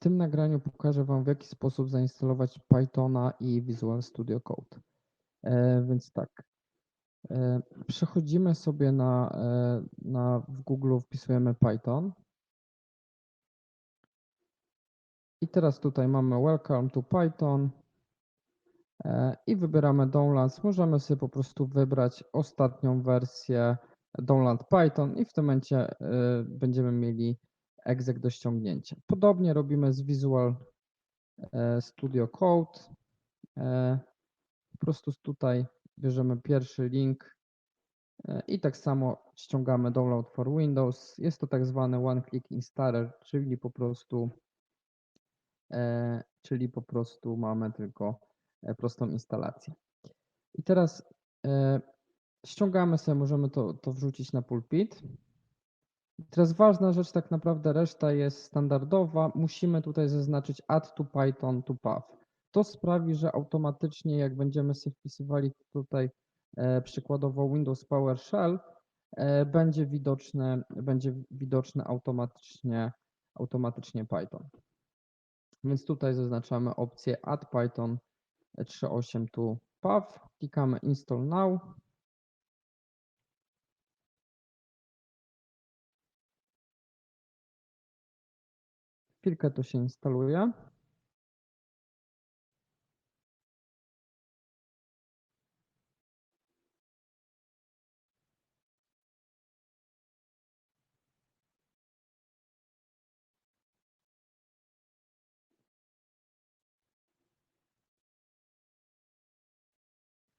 tym nagraniu pokażę Wam, w jaki sposób zainstalować Pythona i Visual Studio Code. E, Więc tak, e, przechodzimy sobie na, e, na w Google, wpisujemy Python. I teraz tutaj mamy Welcome to Python i wybieramy Downloads. Możemy sobie po prostu wybrać ostatnią wersję Download Python i w tym momencie będziemy mieli exec do ściągnięcia. Podobnie robimy z Visual e, Studio Code. E, Po prostu tutaj bierzemy pierwszy link e, i tak samo ściągamy Download for Windows. Jest to tak zwany One Click Installer, czyli po prostu czyli po prostu mamy tylko prostą instalację. I teraz ściągamy sobie, możemy to, to wrzucić na pulpit. I Teraz ważna rzecz, tak naprawdę reszta jest standardowa. Musimy tutaj zaznaczyć add to Python to path. To sprawi, że automatycznie jak będziemy sobie wpisywali tutaj e, przykładowo Windows PowerShell, e, będzie widoczny, będzie widoczny automatycznie, automatycznie Python. Więc tutaj zaznaczamy opcję add Python 3.8 to path, klikamy install now. Chwilkę to się instaluje.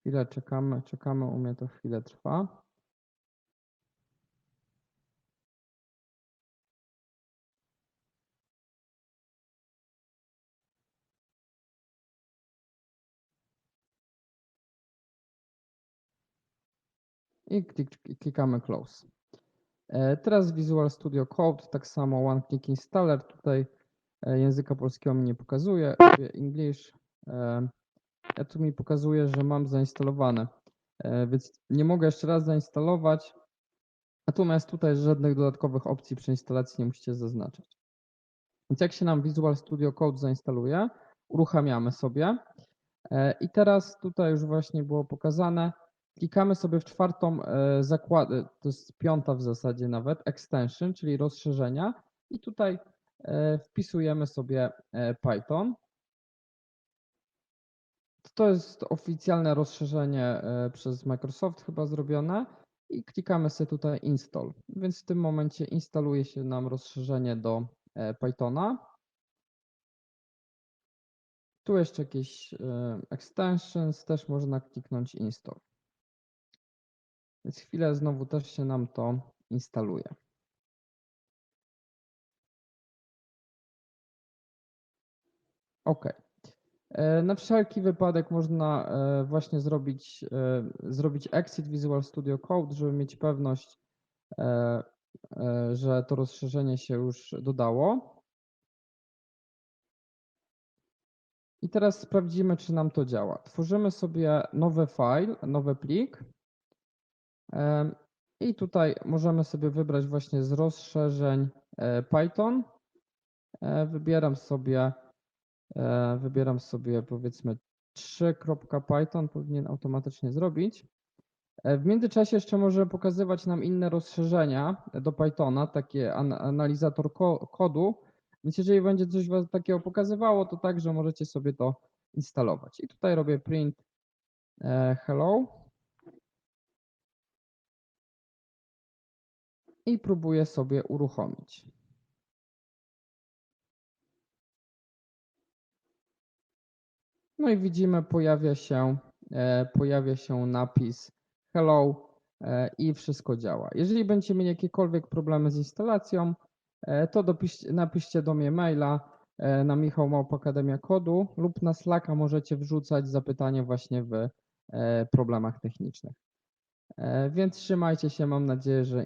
Chwilę czekamy, czekamy, u mnie to chwilę trwa. I klik- klikamy close. E, Teraz Visual Studio Code, tak samo One Click Installer. Tutaj e, języka polskiego mi nie pokazuje, English. E, Ja tu mi pokazuje, że mam zainstalowane, E, więc nie mogę jeszcze raz zainstalować. Natomiast tutaj żadnych dodatkowych opcji przy instalacji nie musicie zaznaczać. Więc jak się nam Visual Studio Code zainstaluje, uruchamiamy sobie. E, I teraz tutaj już właśnie było pokazane, klikamy sobie w czwartą e, zakładę, to jest piąta w zasadzie nawet, extension, czyli rozszerzenia i tutaj e, wpisujemy sobie e, Python. To jest oficjalne rozszerzenie przez Microsoft chyba zrobione i klikamy sobie tutaj install. Więc w tym momencie instaluje się nam rozszerzenie do Pythona. Tu jeszcze jakieś extensions, też można kliknąć install. Więc chwilę znowu też się nam to instaluje. OK. E, Na wszelki wypadek można e, właśnie zrobić, e, zrobić exit Visual Studio Code, żeby mieć pewność, że to rozszerzenie się już dodało. I teraz sprawdzimy, czy nam to działa. Tworzymy sobie nowy file, nowy plik. I tutaj możemy sobie wybrać właśnie z rozszerzeń e, Python. E, Wybieram sobie, e, wybieram sobie powiedzmy 3.python, powinien automatycznie zrobić. W międzyczasie jeszcze może pokazywać nam inne rozszerzenia do Pythona, takie an- analizator ko- kodu. Więc jeżeli będzie coś was takiego pokazywało, to także możecie sobie to instalować. I tutaj robię print hello. I próbuję sobie uruchomić. No i widzimy, pojawia się, e, pojawia się napis hello e, i wszystko działa. Jeżeli będziecie mieli jakiekolwiek problemy z instalacją, e, to dopiszcie, napiszcie do mnie maila na Michał Małpa Akademia Kodu lub na Slacka możecie wrzucać zapytanie właśnie w problemach technicznych. Więc trzymajcie się, mam nadzieję, że